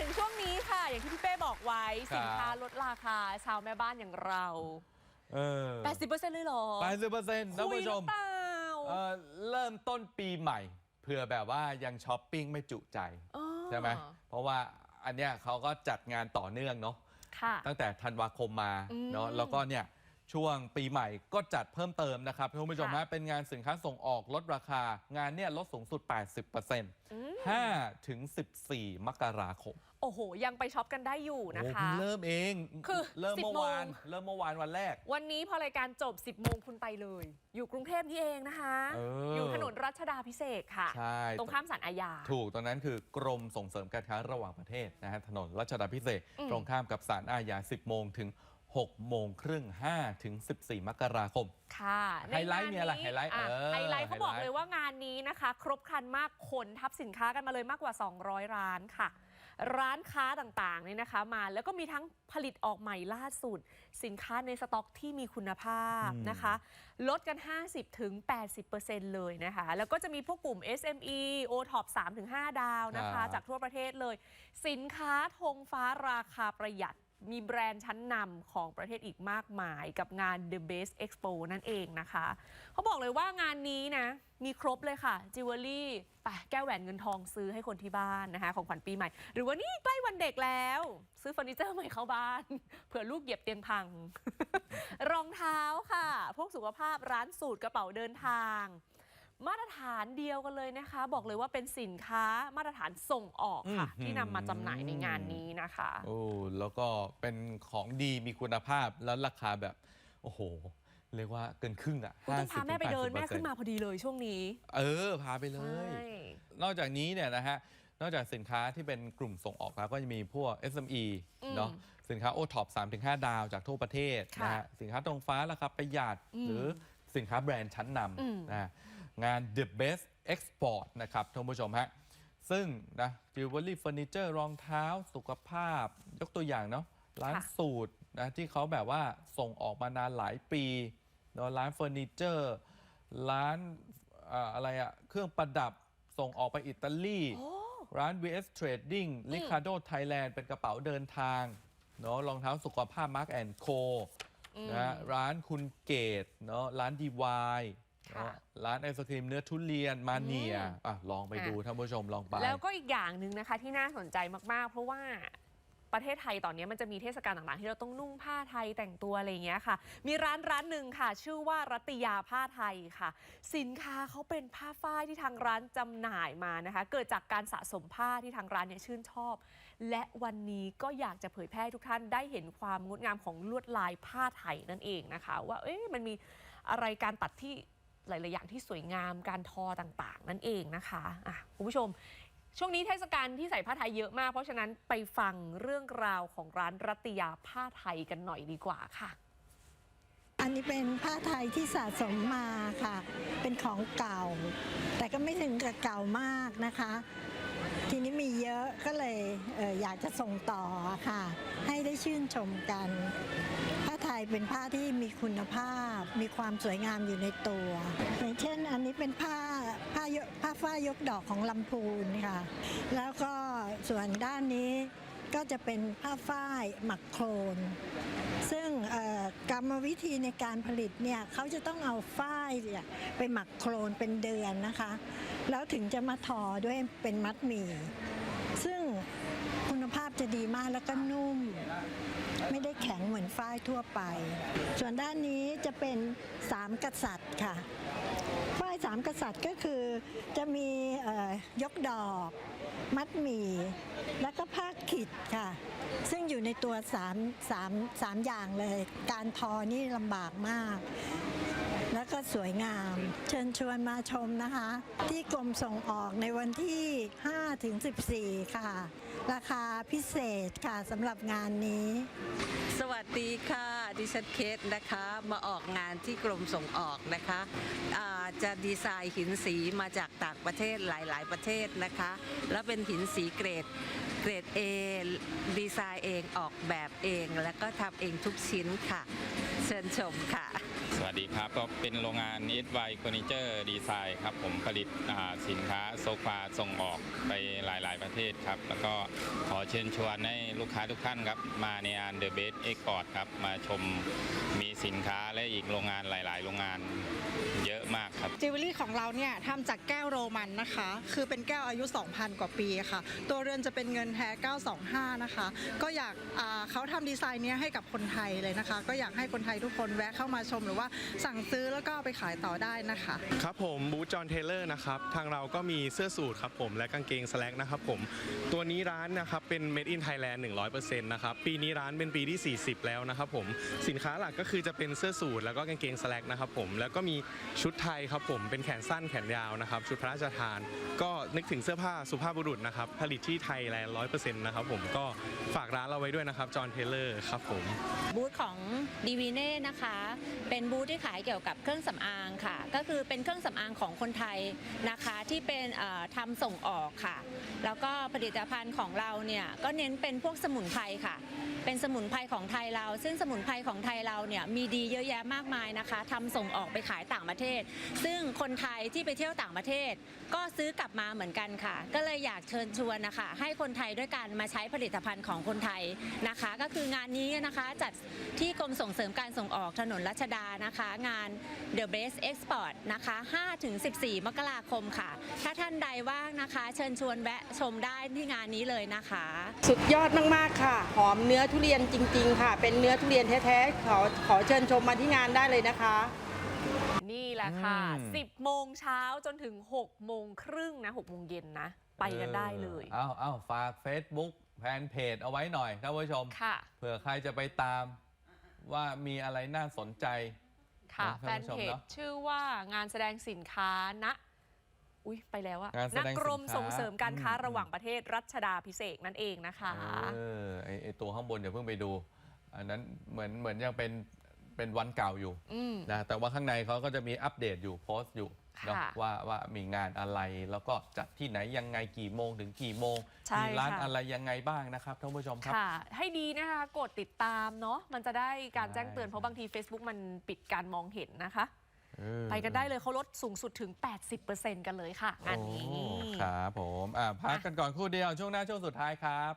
ถึงช่วงนี้ค่ะ อย่างที่พี่เป้บอกไว้ครับสินค้าลดราคาชาวแม่บ้านอย่างเราเออ80%เลยเหรอแปดสิบเปอร์เซ็นต์ท่านคุยผู้หชรือมเปล่าเอ่อเริ่มต้นปีใหม่เผื่อแบบว่ายังช้อปปิ้งไม่จุใจ อ๋อใช่ไหมเพราะว่าอันเนี้ยเขาก็จัดงานต่อเนื่องเนาะค่ะ ตั้งแต่ธันวาคมมาอืม เนาะแล้วก็เนี่ย ช่วงปีใหม่ก็จัดเพิ่มเติมนะครับท่านผู้ชมค่ะฮะเป็นงานสินค้าส่งออกลดราคางานเนี่ยลดสูงสุด 80%อืม5ถึง14 มกราคม โอ้โห ยังไปช็อปกันได้อยู่นะโอ้คะเพิ่งเริ่มเองคือเริ่ม10เมื่อวานโมงเริ่มเมื่อวานวันแรก วันนี้พอรายการจบ 10 โมงคุณไปเลย อยู่กรุงเทพนี่เองนะคะเอออยู่ถนนรัชดาพิเศษกค่ะใช่ตรงข้ามศาลอาญา ถูกตรงนั้นคือกรมส่งเสริมการค้าระหว่างประเทศนะฮะถนนรัชดาพิเศษกอืมตรงข้ามกับศาลอาญา 10 โมงถึง 6โมงครึ่ง5ถึง 14 มกราคม ค่ะไฮไลท์ใงาเนี่ยแหละไฮไลท์อะเออไฮไลท์เขาบอกไฮไลท์เลยว่างานนี้นะคะ ครบครันมากคนทับสินค้ากันมาเลยมากกว่า 200 ร้านค่ะ ร้านค้าต่างๆเนี่ยนะคะมาแล้วก็มีทั้งผลิตออกใหม่ล่าสุด สินค้าในสต็อกที่มีคุณภาพนะคะ ลดกัน 50ถึง80%เลยนะคะ แล้วก็จะมีพวกกลุ่ม SME o t o p 3ถึง5ดาวนะคะ จากทั่วประเทศเลย สินค้าธงฟ้าราคาประหยัด มีแบรนด์ชั้นนำของประเทศอีกมากมายกับงาน The Best Expo นั่นเองนะคะ เขาบอกเลยว่างานนี้นะ มีครบเลยค่ะจิวเวลรี่ปแก้วแหวนเงินทองซื้อให้คนที่บ้านนะคะ ของขวัญปีใหม่ หรือว่านี่ใกล้วันเด็กแล้ว ซื้อเฟอร์นิเจอร์ใหม่เข้าบ้าน เผื่อลูกเหยียบเตียงพัง รองเท้าค่ะ พวกสุขภาพร้านสูตรกระเป๋าเดินทาง มาตรฐานเดียวกันเลยนะคะ บอกเลยว่าเป็นสินค้ามาตรฐานส่งออกค่ะ อืม ที่นำมาจำหน่ายในงานนี้นะคะ โอ้แล้วก็เป็นของดีมีคุณภาพแล้วราคาแบบ โอ้โห เรียกว่าเกินครึ่งอะคุณต้องพาแม่ไปเดิน แม่ขึ้นมา50-80%พอดีเลยช่วงนี้เออ พาไปเลใช่ ย นอกจากนี้เนี่ยนะฮะ นอกจากสินค้าที่เป็นกลุ่มส่งออกแล้วก็จะมีพวก SME อืมเนาะสินค้า o t o p 3-5 ดาวจากทั่วประเทศค่ะนะฮะสินค้าตรงฟ้าราคาประหยัด อืมหรือสินค้าแบรนด์ชั้นนอืมำนะฮะ งาน The Best Export นะครับท่านผู้ชมฮะซึ่งนะจิวเวลรี่เฟอร์นิเจอร์รองเท้าสุขภาพ ยกตัวอย่างเนาะร้านค่ะสูตรนะที่เขาแบบว่าส่งออกมานานหลายปีเนาะร้านเฟอร์นิเจอร์ร้านเอ่ออะไรอะเครื่องประดับส่งออกไปอิตาลีโอ้ร้าน VS Trading Ricardo Thailand เป็นกระเป๋าเดินทางเนาะรองเท้าสุขภาพ Mark Co นะฮะร้านคุณเกตเนาะร้านดีวายค่ะ ร้านไอศครีมเนื้อทุเรียนมาเนียอืมอะลองไปดูอะท่านผู้ชมลองไป แล้วก็อีกอย่างหนึ่งนะคะที่น่าสนใจมาก ๆ เพราะว่าประเทศไทยตอนนี้มันจะมีเทศกาลต่างๆ ที่เราต้องนุ่งผ้าไทยแต่งตัวอะไรอย่างเงี้ยค่ะ มีร้านร้านหนึ่งค่ะ ชื่อว่ารัตยาผ้าไทยค่ะ สินค้าเขาเป็นผ้าฝ้ายที่ทางร้านจำหน่ายมานะคะ เกิดจากการสะสมผ้าที่ทางร้านเนี่ยชื่นชอบ และวันนี้ก็อยากจะเผยแพร่ให้ทุกท่านได้เห็นความงดงามของลวดลายผ้าไทยนั่นเองนะคะ ว่าเอ๊ะมันมีอะไรการตัดที่ หลาย ๆ อย่างที่สวยงามการทอต่างๆ นั่นเองนะคะอะคุณผู้ชม ช่วงนี้เทศกาลที่ใส่ผ้าไทยเยอะมาก เพราะฉะนั้นไปฟังเรื่องราวของร้านรัตยาผ้าไทยกันหน่อยดีกว่าค่ะ อันนี้เป็นผ้าไทยที่สะสมมาค่ะ เป็นของเก่า แต่ก็ไม่ถึงกับเก่ามากนะคะ ทีนี้มีเยอะก็เลยเอออยากจะส่งต่อค่ะ ชื่นชมกันผ้าไทยเป็นผ้าที่มีคุณภาพ มีความสวยงามอยู่ในตัวอย่างเช่น อันนี้เป็นผ้าผ้ายกผ้าฝ้ายยกดอกของลำพูนค่ะ แล้วก็ส่วนด้านนี้ก็จะเป็นผ้าฝ้ายหมักโครนซึ่งกรรมวิธีในการผลิตเนี่ยเขาจะต้องเอาฝ้ายเนี่ยไปหมักโครนเป็นเดือนนะคะ แล้วถึงจะมาทอด้วยเป็นมัดหมี่ จะดีมากแล้วก็นุ่ม ไม่ได้แข็งเหมือนฝ้ายทั่วไป ส่วนด้านนี้จะเป็นสามกษัตริย์ค่ะฝ้ายสามกษัตริย์ก็คือจะมียกดอก มัดหมี่ แล้วก็ผ้าขิดค่ะ ซึ่งอยู่ในตัวสามสามสามอย่างเลย การทอนี่ลำบากมาก แล้วก็สวยงาม เชิญชวนมาชมนะคะ ที่กรมส่งออกในวันที่5ถึง14 ค่ะ ราคาพิเศษค่ะสำหรับงานนี้สวัสดีค่ะ ดิฉันเคสนะคะมาออกงานที่กรมส่งออกนะคะอ่าจะดีไซน์หินสีมาจากต่างประเทศหลาย ๆ ประเทศนะคะ แล้วเป็นหินสีเกรดเกรด A ดีไซน์เองออกแบบเอง แล้วก็ทำเองทุกชิ้นค่ะ เชิญชมค่ะ สวัสดีครับก็เป็นโรงงาน s y Furniture Design ครับผมผลิตอ่าสินค้าโซฟาส่งออกไปหลาย ๆ ประเทศครับ แล้วก็ขอเชิญชวนให้ลูกค้าทุกท่านครับ มาในงาน The Best Export ครับ มาชมมีสินค้าและอีกโรงงานหลาย ๆ โรงงานเยอะมากครับจิวเวลรี่ของเราเนี่ยทำจากแก้วโรมันนะคะ คือเป็นแก้วอายุ 2,000 กว่าปีค่ะ ตัวเรือนจะเป็นเงินแท้ 925 นะคะ ก็อยากอ่าเขาทำดีไซน์เนี้ยให้กับคนไทยเลยนะคะ ก็อยากให้คนไทยทุกคนแวะเข้ามาชมหรือว่าสั่งซื้อแล้วก็เอาไปขายต่อได้นะคะ ครับผมบูธจอห์นเทเลอร์นะครับ ทางเราก็มีเสื้อสูทครับผมและกางเกงสแลกนะครับผม ตัวนี้ร้านนะครับเป็น Made in Thailand 100%นะครับ ปีนี้ร้านเป็นปีที่ 40 แล้วนะครับผม สินค้าหลักก็คือจะเป็นเสื้อสูทแล้วก็กางเกงสแลกนะครับผม แล้วก็มีชุดไทยครับผมเป็นแขนสั้นแขนยาวนะครับ ชุดพระราชทาน ก็นึกถึงเสื้อผ้าสุภาพบุรุษนะครับผลิตที่ไทยแลนด์100%นะครับผมก็ฝากร้านเราไว้ด้วยนะครับจอห์นเทเลอร์ครับผม บูธของดีวีเน่นะคะ เป็นบูธที่ขายเกี่ยวกับเครื่องสำอางค่ะ ก็คือเป็นเครื่องสำอางของคนไทยนะคะที่เป็นเอ่อทำส่งออกค่ะ แล้วก็ผลิตภัณฑ์ของเราเนี่ยก็เน้นเป็นพวกสมุนไพรค่ะ เป็นสมุนไพรของไทยเรา ซึ่งสมุนไพรของไทยเราเนี่ยมีดีเยอะแยะมากมายนะคะทำส่งออกไปขายต่างประเทศ ซึ่งคนไทยที่ไปเที่ยวต่างประเทศ ก็ซื้อกลับมาเหมือนกันค่ะ ก็เลยอยากเชิญชวนนะคะ ให้คนไทยด้วยกันมาใช้ผลิตภัณฑ์ของคนไทยนะคะ ก็คืองานนี้นะคะจัดที่กรมส่งเสริมการส่งออกถนนรัชดานะคะ งาน The Best Export นะคะ 5-14 มกราคมค่ะ ถ้าท่านใดว่างนะคะ เชิญชวนแวะชมได้ที่งานนี้เลยนะคะ สุดยอดมากๆค่ะ หอมเนื้อทุเรียนจริง ๆ ค่ะ เป็นเนื้อทุเรียนแท้ๆขอขอเชิญชมมาที่งานได้เลยนะคะ นี่แหละค่ะ อืม 10 โมงเช้าจนถึง 6 โมงครึ่งนะ 6 โมงเย็นนะ ไปกันได้เลย เอ้าเอ้าฝาก Facebook แฟนเพจเอาไว้หน่อยท่านผู้ชม ค่ะ เผื่อใครจะไปตาม ว่ามีอะไรน่าสนใจค่ะนะแฟท่านนผู้ชมเพจเนอะชื่อว่างานแสดงสินค้าณอุ้ยไปแล้วอะงานแสณดงสินค้ากรมส่งเสริมการค้าอืมระหว่างประเทศรัชดาพิเศษกนั่นเองนะคะเออไอไอตัวข้างบนอย่าเพิ่งไปดู อันนั้นเหมือนเหมือนยังเป็น เป็นวันเก่าอยู่อืม นะแต่ว่าข้างในเขาก็จะมีอัปเดตอยู่โพสต์อยู่เนอะค่ะว่าว่ามีงานอะไรแล้วก็จัดที่ไหนยังไงกี่โมงถึงกี่โมงใช่มีร้านค่ะ อะไรยังไงบ้างนะครับท่านผู้ชมครับ ค่ะ ให้ดีนะคะกดติดตามเนาะมันจะได้การแจ้งเตือน ใช่ เพราะบางที Facebook มันปิดการมองเห็นนะคะ เออ ไปกันได้เลยเขาลดสูงสุดถึง 80%กันเลยค่ะงานนี้ โอ้ครับผม อะพักกันก่อนครู่เดียว ช่วงหน้าช่วงสุดท้ายครับ